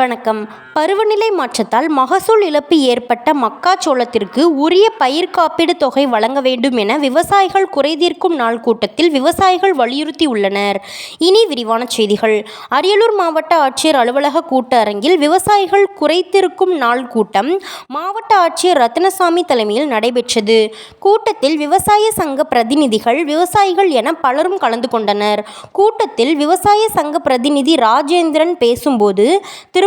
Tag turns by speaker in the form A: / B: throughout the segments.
A: வணக்கம். பருவநிலை மாற்றத்தால் மகசூல் இழப்பு ஏற்பட்ட மக்காச்சோளத்திற்கு உரிய பயிர் காப்பீடு தொகை வழங்க வேண்டும் என விவசாயிகள் குறைதீர்க்கும் நாள் கூட்டத்தில் விவசாயிகள் வலியுறுத்தியுள்ளனர் இனி விரிவான செய்திகள். அரியலூர் மாவட்ட ஆட்சியர் அலுவலக கூட்டரங்கில் விவசாயிகள் குறைத்திருக்கும் நாள் கூட்டம் மாவட்ட ஆட்சியர் ரத்னசாமி தலைமையில் நடைபெற்றது. கூட்டத்தில் விவசாய சங்க பிரதிநிதிகள் விவசாயிகள் என பலரும் கலந்து கொண்டனர். கூட்டத்தில் விவசாய சங்க பிரதிநிதி ராஜேந்திரன் பேசும்போது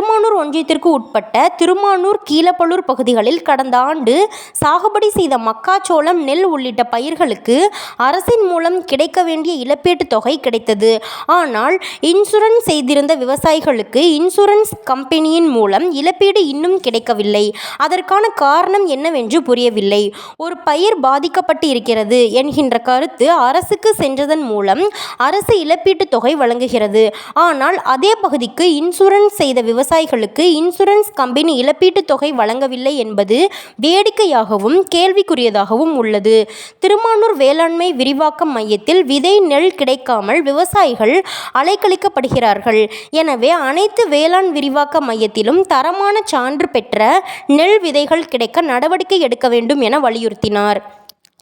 A: திருமானூர் ஒன்றியத்திற்கு உட்பட்ட திருமானூர் கீழப்பலூர் பகுதிகளில் கடந்த ஆண்டு சாகுபடி செய்த மக்காச்சோளம் நெல் உள்ளிட்ட பயிர்களுக்கு அரசின் மூலம் கிடைக்க வேண்டிய இழப்பீட்டுத் தொகை கிடைத்தது. ஆனால் இன்சூரன்ஸ் செய்திருந்த விவசாயிகளுக்கு இன்சூரன்ஸ் கம்பெனியின் மூலம் இழப்பீடு இன்னும் கிடைக்கவில்லை. அதற்கான காரணம் என்னவென்று புரியவில்லை. ஒரு பயிர் பாதிக்கப்பட்டு இருக்கிறது என்கின்ற கருத்து அரசுக்கு சென்றதன் மூலம் அரசு இழப்பீட்டுத் தொகை வழங்குகிறது. ஆனால் அதே பகுதிக்கு இன்சூரன்ஸ் செய்த விவசாயிகளுக்கு இன்சூரன்ஸ் கம்பெனி இழப்பீட்டுத் தொகை வழங்கவில்லை என்பது வேடிக்கையாகவும் கேள்விக்குரியதாகவும் உள்ளது. திருமானூர் வேளாண்மை விரிவாக்க மையத்தில் விதை நெல் கிடைக்காமல் விவசாயிகள் அலைக்கழிக்கப்படுகிறார்கள். எனவே அனைத்து வேளாண் விரிவாக்க மையத்திலும் தரமான சான்று பெற்ற நெல் விதைகள் கிடைக்க நடவடிக்கை எடுக்க வேண்டும் என வலியுறுத்தினார்.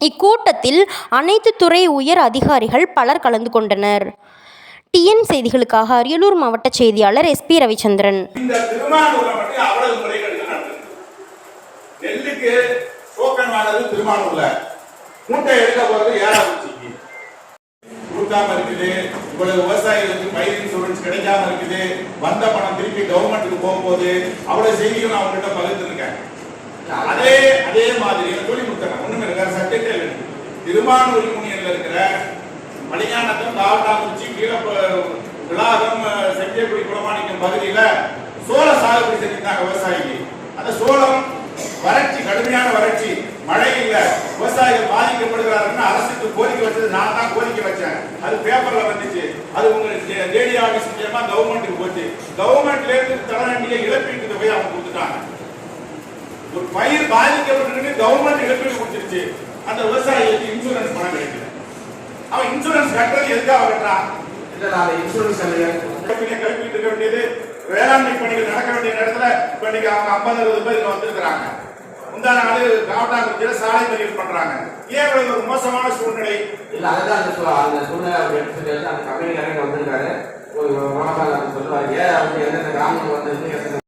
A: இக்கூட்டத்தில் அனைத்து துறை உயர் அதிகாரிகள் பலர் கலந்து கொண்டனர். டிஎன் செய்திகளுக்காக அரியலூர் மாவட்ட செய்தியாளர் எஸ்பி ரவிச்சந்திரன்.
B: இவ்வளவு விவசாயிகளுக்கு பயிர் இன்சூரன்ஸ் கிடைக்காம இருக்குது. வந்த பணம் திருப்பி கவர்மெண்ட்டுக்கு போகும்போது அவ்வளவு நான் உங்ககிட்ட பகிர்ந்துருக்கேன். அதே அதே மாதிரி சொல்லி கொடுத்தேன் ஒண்ணுமே திருமானூர் யூனியன்ல இருக்கிற மணியானத்தம் தாவட்டாங்குச்சி செஞ்சேக்குடி குளமாணிக்கம் பகுதியில சோள சாகுபடி செஞ்சிருந்தாங்க விவசாயிக்கு அந்த சோளம் வறட்சி கடுமையான வறட்சி மழை இல்ல விவசாயிகள் பாதிக்கப்படுகிறார்கள் அரசுக்கு கோரிக்கை வச்சது நான் தான் கோரிக்கை வச்சேன். அது பேப்பர்ல வந்துச்சு. அது உங்களுக்கு ஜேடி ஆபீஸ் மூலியமா கவர்மெண்ட்டுக்கு போச்சு. கவர்மெண்ட்ல இருந்து தர வேண்டிய இழப்பீட்டு தொகையை அவங்க கொடுத்துட்டாங்க. ஒரு பயிர் பாதிக்கப்பட்டிருக்கு கவர்மெண்ட் இழப்பீடு கொடுத்துருச்சு. அந்த விவசாயிகளுக்கு இன்சூரன்ஸ் பணம் கிடைக்கல. அவன் இன்சூரன்ஸ் கட்டுறது எதுக்காக கட்டுறான்?
C: இல்ல நான் இன்சூரன்ஸ் இல்லையா
B: கல்வியில இருக்க வேண்டியது வேளாண்மை பணிகள் நடக்க வேண்டிய நேரத்துல இப்ப இன்னைக்கு அவங்க ஐம்பது அறுபது பேர் இங்க வந்திருக்கிறாங்க. முந்தா நாள் காவட்டாங்குறிச்சியில சாலை மறியல் பண்றாங்க. ஏன் ஒரு மோசமான சூழ்நிலை?
C: இல்ல அதுதான் அந்த அந்த சூழ்நிலை அவர் எடுத்துட்டு அந்த கம்பெனிக்காரங்க வந்திருக்காரு. ஒரு வணக்கம் சொல்லுவாங்க ஏன் அவங்க எந்தெந்த கிராமம் வந்து எந்தெந்த